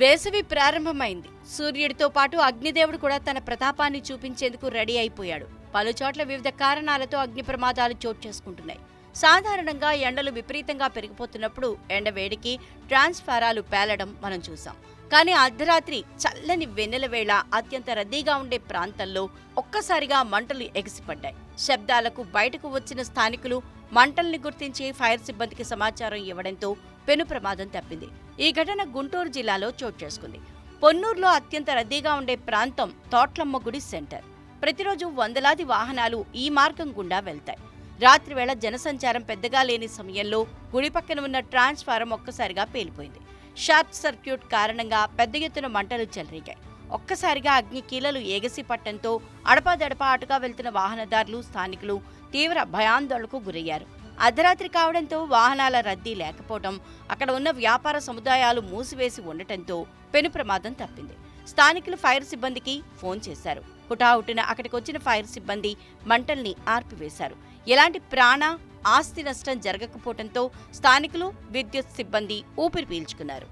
వేసవి ప్రారంభమైంది. సూర్యుడితో పాటు అగ్నిదేవుడు కూడా తన ప్రతాపాన్ని చూపించేందుకు రెడీ అయిపోయాడు. పలుచోట్ల వివిధ కారణాలతో అగ్ని ప్రమాదాలు చోటు చేసుకుంటున్నాయి. సాధారణంగా ఎండలు విపరీతంగా పెరిగిపోతున్నప్పుడు ఎండ వేడికి ట్రాన్స్ఫారాలు పేలడం మనం చూసాం. కానీ అర్ధరాత్రి చల్లని వెన్నెల వేళ అత్యంత రద్దీగా ఉండే ప్రాంతంలో ఒక్కసారిగా మంటలు ఎగిసిపడ్డాయి. శబ్దాలకు బయటకు వచ్చిన స్థానికులు మంటల్ని గుర్తించి ఫైర్ సిబ్బందికి సమాచారం ఇవ్వడంతో పెను ప్రమాదం తప్పింది. ఈ ఘటన గుంటూరు జిల్లాలో చోటు చేసుకుంది. పొన్నూరులో అత్యంత రద్దీగా ఉండే ప్రాంతం తోట్లమ్మ గుడి సెంటర్. ప్రతిరోజు వందలాది వాహనాలు ఈ మార్గం గుండా వెళ్తాయి. రాత్రివేళ జనసంచారం పెద్దగా లేని సమయంలో గుడి పక్కన ఉన్న ట్రాన్స్ఫారం ఒక్కసారిగా పేలిపోయింది. షార్ట్ సర్క్యూట్ కారణంగా పెద్ద ఎత్తున మంటలు చెలరేగాయి. ఒక్కసారిగా అగ్ని కీలలు ఎగసి పట్టడంతో అడపాదడపా అటుగా వెళ్తున్న వాహనదారులు స్థానికులు తీవ్ర భయాందోళనకు గురయ్యారు. అర్ధరాత్రి కావడంతో వాహనాల రద్దీ లేకపోవడం అక్కడ ఉన్న వ్యాపార సముదాయాలు మూసివేసి ఉండటంతో పెను ప్రమాదం తప్పింది. స్థానికులు ఫైర్ సిబ్బందికి ఫోన్ చేశారు. హుటాహుటిన అక్కడికి వచ్చిన ఫైర్ సిబ్బంది మంటల్ని ఆర్పివేశారు. ఎలాంటి ప్రాణ ఆస్తి నష్టం జరగకపోవడంతో స్థానికులు విద్యుత్ సిబ్బంది ఊపిరి పీల్చుకున్నారు.